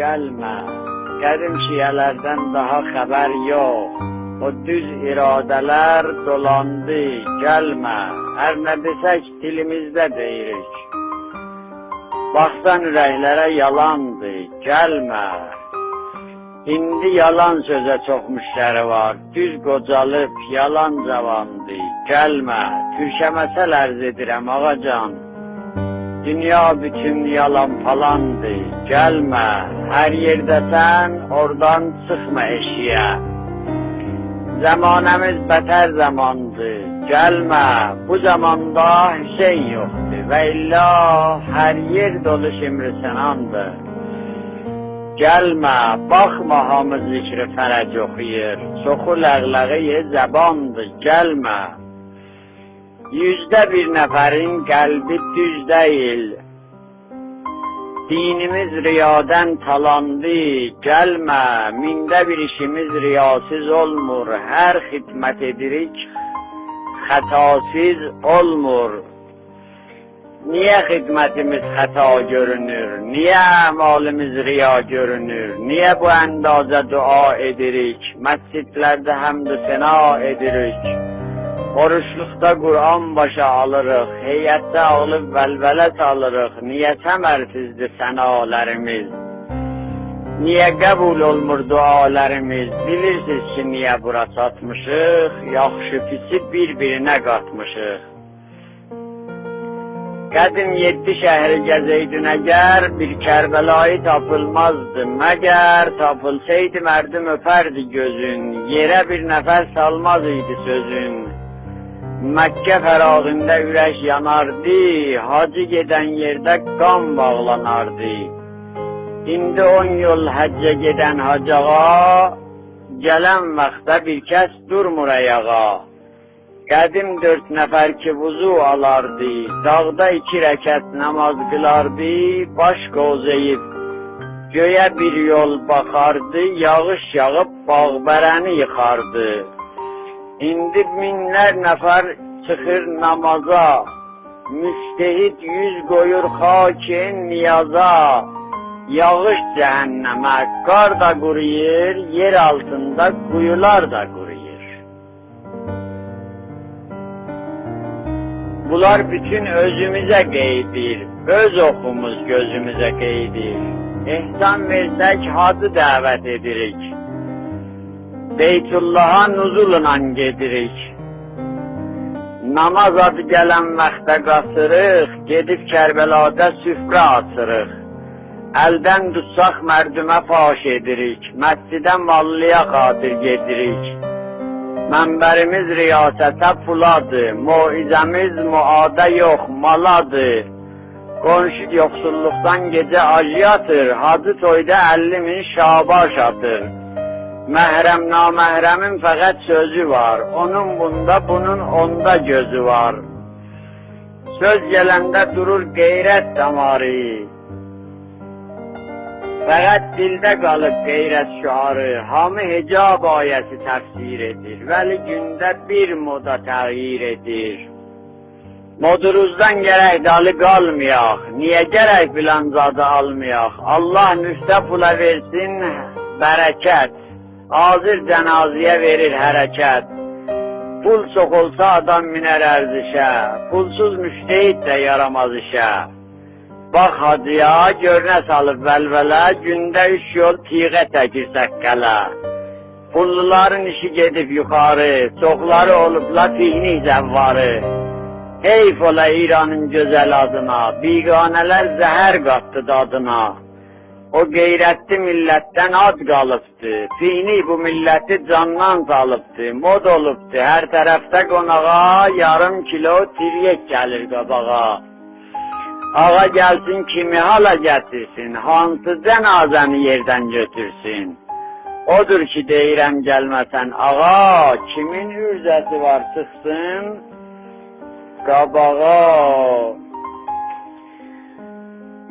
gelme. Qədim şiələrdən daha xəbər yox. O düz iradeler dolandı, gelme. Her ne desək dilimizdə deyirik. Baxsan ürəklərə yalandı, gelme. İndi yalan sözə çox müştəri var. Düz qocalıb yalan cavandı. Gəlmə, türkəməsəl ərz edirəm ağacan. Dünya bütün yalan falandı. Gəlmə, hər yerdəsən, oradan çıxma eşiyə. Zamanəmiz bətər zamandır. Gəlmə, bu zamanda Hüseyn yoxdur və illa hər yer dolu şimri sənandır. Gəlmə, baxma hamı zikri fərəc oxuyur. Çoxu ləğləği zəbandır, gəlmə. Yüzdə bir nəfərin qəlbi düz deyil. Dinimiz riyadən talandı, gəlmə. Mində bir işimiz riyasız olmur. Hər xidmət edirik, xətasız olmur. Niye hizmetimiz hata görünür? Niye amalimiz riya görünür? Niye bu endaze dua edirik? Mescitlerde hamdü sena edirik. Oruçlukta Kur'an başa alırıq, heyette olup velvelet alırıq. Niye temersizdir senalarımız? Niye kabul olmur dualarımız? Bilirsiniz ki niye bura satmışıq? Yaxşı pisi bir-birine qatmışıq. Qədim yedi şəhri gəzəydin əgər, bir Kərbəlayı tapılmazdı. Məgər tapılsaydı mərdim öpərdi gözün, yerə bir nəfər salmaz idi sözün. Məkkə fərağında ürək yanardı, hacı gedən yerdə qan bağlanardı. İndi on yol həccə gedən hacağa, gələn vaxtda bir kəs durmur ayağa. Qədim dörd nəfər ki vuzu alardı, dağda iki rəkət namaz qılardı, baş qozayıb göyə bir yol baxardı, yağış yağıb bağbərəni yıxardı. İndi minlər nəfər çıxır namaza, müstehid yüz qoyur xakin niyaza. Yağış cəhənnəmə, qar da quruyur, yer altında quyular da quruyur. Bunlar bütün özümüze qeydir, öz oxumuz gözümüze qeydir. İhsan versək hadı dəvət edirik. Beytullaha nuzulla gedirik. Namaz adı gələn vaxtda qasırıq, gedib Kərbəlada süfrə açırıq. Əldən tutsaq mərdümə faş edirik, məscidə mallıya xatir gedirik. Mənbərimiz riyasətə puladır, muizəmiz muadə yox, maladır. Qonşu yoxsulluqdan gecə acıyatır, hacı toyda 50 min şabaş atır. Məhrəm naməhrəmin fəqət sözü var, onun bunda, bunun onda gözü var. Söz gələndə durur qeyrət damarı, Fəqət dildə qalıb qeyrət şüarı, hamı hicab ayəsi təfsir edir, vəli gündə bir moda təğyir edir. Moduruzdan gərək dalı qalmayaq, niyə gərək filan zadı almayaq? Allah müftə pula versin bərəkət, hazır cənaziyə verir hərəkət. Pul çox olsa adam minər ərzişə, pulsuz müştehid də yaramaz işə. Bax hacıya, görünə salıb vəlvələ, gündə üç yol tiğə təkir səqqələ. Pulluların işi gedib yuxarı, çoxları olubla fihni zəvvarı. Heyf ola İranın gözəl adına, biganələr zəhər qatdı dadına. O qeyrətli millətdən ad qalıbdı, fihni bu milləti candan salıbdı, mod olubdu, hər tərəfdə qonağa yarım kilo tiryək gəlir qabağa. Ağa gelsin kimi hala getirsin, hansı cenazəni yerdən götürsün. Odur ki deyirəm gəlməsən ağa, kimin ürzəsi var çıxsın qabağa.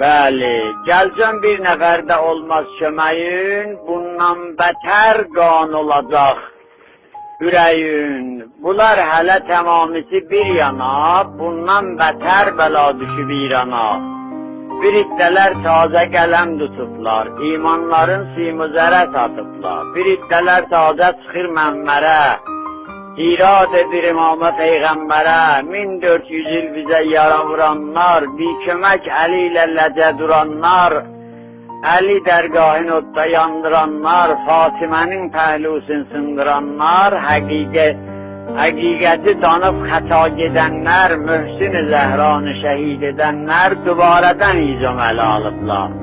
Bəli, gəlcəm bir nəfərdə olmaz köməyin, bundan bətər qan olacaq ürəyin. Bunlar hələ tamamisi bir yana, bundan bətər bəla düşüb İrana. Bir iddələr tazə qələm tutublar, imanların simuzərə satıblar. Bir iddələr tazə çıxır mənmərə, irad edir imamə peyğəmbərə. 1400 il bizə yara vuranlar, bir kömək əli ilə ləcə duranlar, Əli dərgahın odda yandıranlar, Fatimənin pəhlusun sındıranlar, həqiqət Həqiqəti danıb xəta gedənlər, Möhsin Zəhranı şəhid edənlər dubarədən icam ələ alıblar.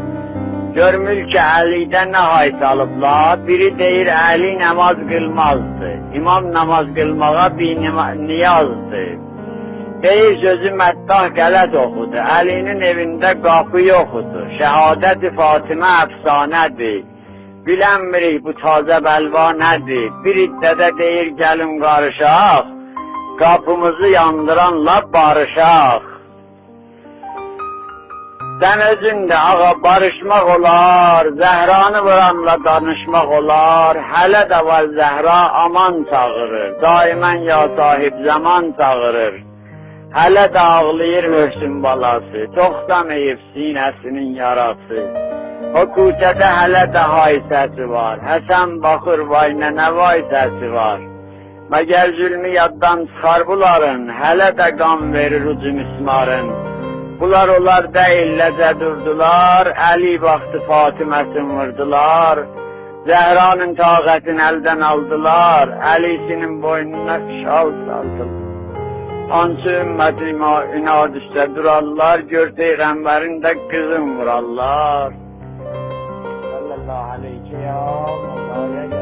Görmür ki, Əlidə nə hayt alıblar, biri deyir Əli namaz qılmazdı, imam namaz qılmağa bir niyazdır. Deyir sözü məddah qələt oxudu, Əlinin evində qapı yoxudur, şəhadət-i Fatimə əfsanədir. Bilənmirik bu tazə bəlva nədir? Bir iddədə deyir gəlin qarışaq, qapımızı yandıranla barışaq. Sən özün də ağa barışmaq olar, Zəhranı vuranla danışmaq olar, hələ də var Zəhra aman çağırır, daimən ya sahib zaman çağırır. Hələ də ağlayır Möhsün balası, çoxdamayıb sinəsinin yarası. O küçədə hələ də hay səsi var, Həsən baxır vay nənə vay səsi var. Məgər zülmü yaddan çıxar bunların, hələ də qan verir ucu mismarın. Bunlar onlar deyilləcə durdular, Əli vaxtı Fatiməsin vurdular. Zəhranın taqətini əldən aldılar, Əlisinin boynuna şal saldılar. Hansı ümməti inad üstə durarlar, gör Peyğəmbərin də qızın vurarlar. Sallallahu aleyhi ya